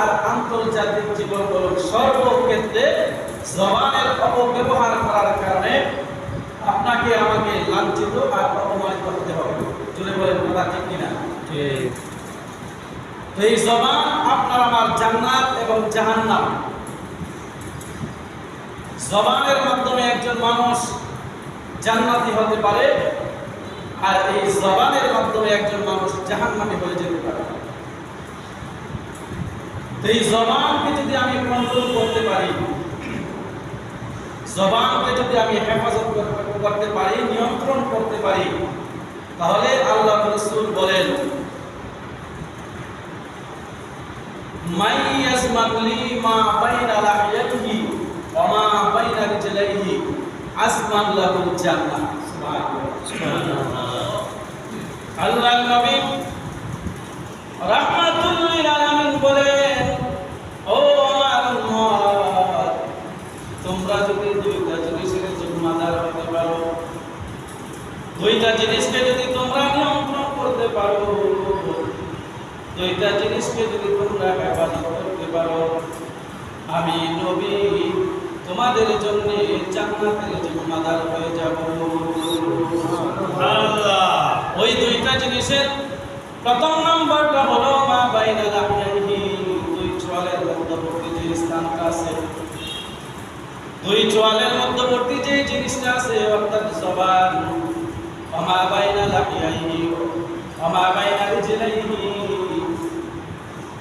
আর আন্তর্জাতিক জীবন বলুন সর্বক্ষেত্রে জবানের অপব্যবহার করার কারণে আপনাকে আমাকে লাঞ্ছিত আর অপমানিত হতে হবে। জুড়ে বলেন কথা ঠিক কিনা? তো এই জবান আপনার আমার জান্নাত এবং জাহান্নাম। জবানের মাধ্যমে একজন মানুষ জান্নাতি হতে পারে আর এই জবানের মাধ্যমে একজন মানুষ জাহান্নামী হয়ে যেতে পারে। এই জবানকে যদি আমি কন্ট্রোল করতে পারি, জবানকে যদি আমি হেফাজত করতে পারি, নিয়ন্ত্রণ করতে পারি, তাহলে আল্লাহ রসুল বলেন আল্লাহ বলেন তোমরা দুইটা জিনিসের জিম্মাদার হতে পারো দুইটা জিনিসকে যদি তোমরা নিয়ন্ত্রণ করতে পারো দুইটা জিনিসকে যদি তোমরা হেফাজত করতে পারো আমি নবী তোমাদের জন্য জান্নাতের জিম্মাদার হয়ে যাব। ওই দুইটা জিনিসের প্রথম নাম্বারটা হলো মা বাইনা লাহিহি দুই চোয়ালের মধ্যবর্তী যে জিনিসটা আছে, অর্থাৎ জবান মা বাইনা লাহিহি মা বাইনা রিজলাইহি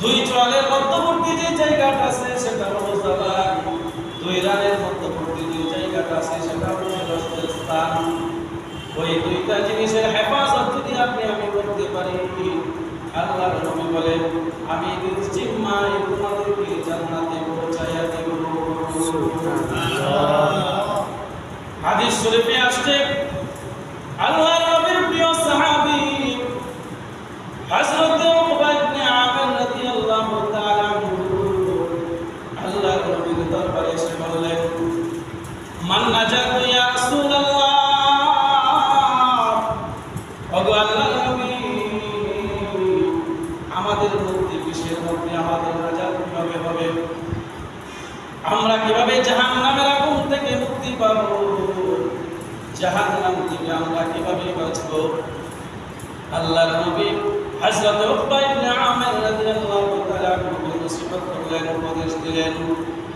দুই চোয়ালের মধ্যবর্তী যে জায়গাটা আছে, সেটা হলো জবান। দুই রানের মধ্যবর্তী যে জায়গাটা আছে, সেটা হলো রসের স্থান। ওই দুইটা জিনিসের হেফাজত যদি আপনি আমি করতে পারি আল্লাহ নবী বলেন আমি নিজ জিম্মায় তোমাদেরকে জান্নাতে পৌঁছাইয়া দেব। হাদিস শরীফে আসছে আল্লাহ পাবো। জাহান্নাম থেকে আমরা কীভাবে বাঁচবো? আল্লাহর নবী হযরত উকবা ইবনে আমির রাদিয়াল্লাহু তাআলা আনহু নসিহত করলেন, উপদেশ দিলেন,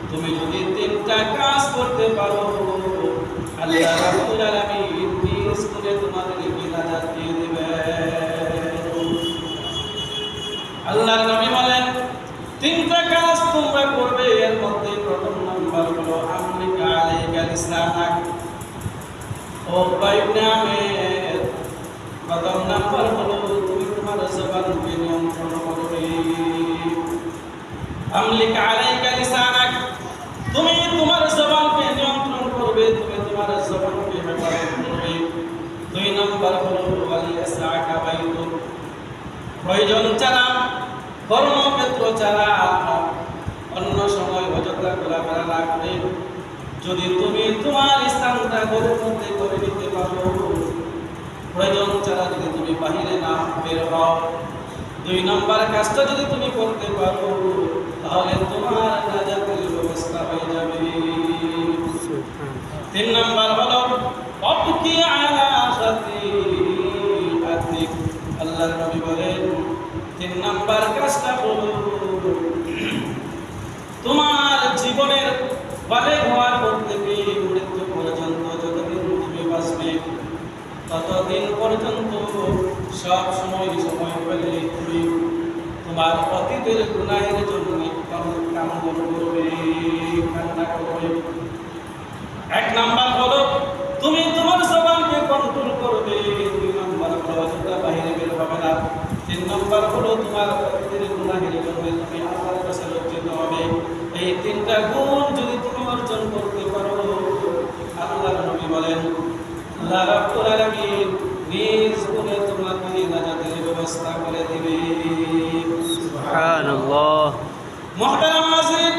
তুমি যদি তিনটা কাজ করতে পারো, আল্লাহ রাব্বুল আলামিন নিজ করে তোমাদেরকে নাজাত দিয়ে দিবেন আল্লাহর নবী বলেন তিনটা কাজ তোমরা করবে এর মধ্যে প্রথম নাম্বার হলো আমলিকা আলাইকা লিসানাক ও বাইবনে আমের। প্রথম নাম্বার হলো তুমি তোমার জবানকে নিয়ন্ত্রণ করবে। আমলিকা আলাইকা লিসানাক তুমি তোমার জবানকে নিয়ন্ত্রণ করবে, তুমি তোমার জবানকে হেফাজত করবে। দুই নাম্বার হলো প্রয়োজন ছাড়া, কর্মক্ষেত্র ছাড়া অন্য সময় অযথা ঘোরাফেরা না যদি তুমি তোমার স্থানটা গরুর মধ্যে করে নিতে পারো, প্রয়োজন ছাড়া যদি তুমি বাহিরে না বের হও। দুই নম্বর কাজটা যদি তুমি করতে পারো, তাহলে তোমার নাজাতের ব্যবস্থা হয়ে যাবে। তিন নম্বর হলো অপকি আলা আল্লাহর নবী বলেন, তিন নাম্বার কাজটা হলো তোমার জীবনের বালে হওয়ার পর থেকে মৃত্যু পর্যন্ত যতদিন তুমি বাঁচবে, ততদিন পর্যন্ত সব সময় সময় পেলে তুমি তোমার অতীতের গুনাহের জন্য কামন করবে কান্না করবে। এক নাম্বার হলো তুমি তোমার জবানকে কন্ট্রোল করবে, দুই নাম্বার হলো অযথা বাইরে বের হবে না, তিন নাম্বার হলো তোমার অতীতের গুনাহের জন্য তুমি আল্লাহর কাছে লজ্জিত হবে। এই তিনটা গুণ আল্লাহ রাব্বুল আলামিন নিজ গুণে তোমাকে নাজাতের ব্যবস্থা করে দিবে। সুবহানাল্লাহ। মহতারাম নাযরিন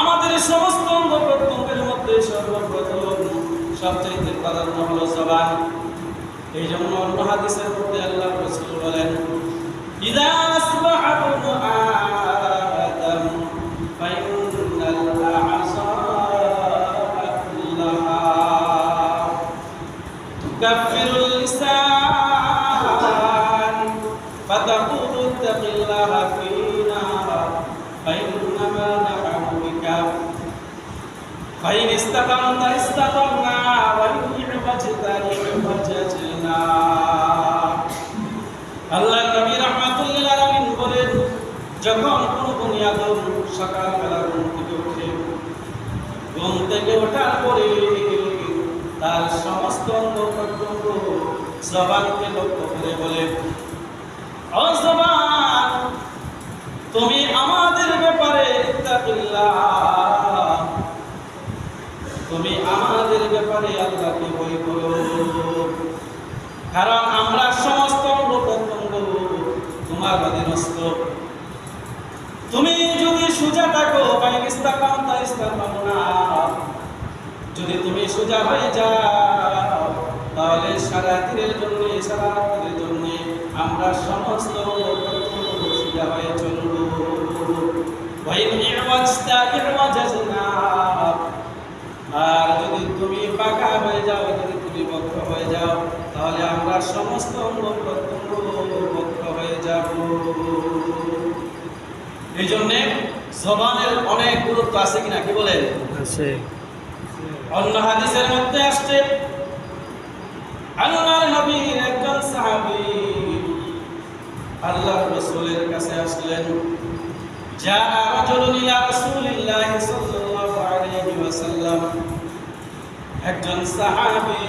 আমাদের সমস্ত অঙ্গ প্রত্যঙ্গের মধ্যে সর্বপ্রথম সবচাইতে প্রাধান্য হলো জবান। এই জন্য অন্য হাদিসের মধ্যে আল্লাহ রাসূল বলেন ইদা استقمت استقمنا وإن عوجت عوججنا আল্লাহ নবী রাহমাতুল্লিল আলামিন বলেন যখন কোন বুনিয়াদম সকালবেলা ঘুম থেকে ওঠে ঘুম থেকে ওঠার পরে তার সমস্ত অঙ্গ প্রত্যঙ্গ জবানকে লক্ষ্য করে বলে ও জবান তুমি আমাদের ব্যাপারে ইত্তাকিল্লাহ তুমি আমাদের ব্যাপারে আল্লাহকে বই করো। কারণ আমরা সমস্ত তোমার তুমি যদি সোজা থাকো তা ইস্তাকাম না। যদি তুমি সোজা হয়ে যাও, তাহলে সারা দিনের জন্য, সারা জন্য আমরা সমস্ত সোজা হয়ে চলবো। ওয়াইন ইওয়াজতা ইওয়াজাজনা আর যদি তুমি পাকা হয়ে যাও যদি তুমি বক্র হয়ে যাও তাহলে আমরা সমস্ত অঙ্গ প্রত্যঙ্গ হয়ে যাব। এই জন্যে জবানের অনেক গুরুত্ব আছে কিনা কি বলেন? আছে। অন্য হাদিসের মধ্যে আসছে আল্লাহর নবীর একজন সাহাবী আল্লাহর রাসূলের কাছে আসলেন যা রাজুলুন ইলা রাসূলিল্লাহ সাল্লাল্লাহু আলাইহি ওয়াসাল্লাম। একজন সাহাবী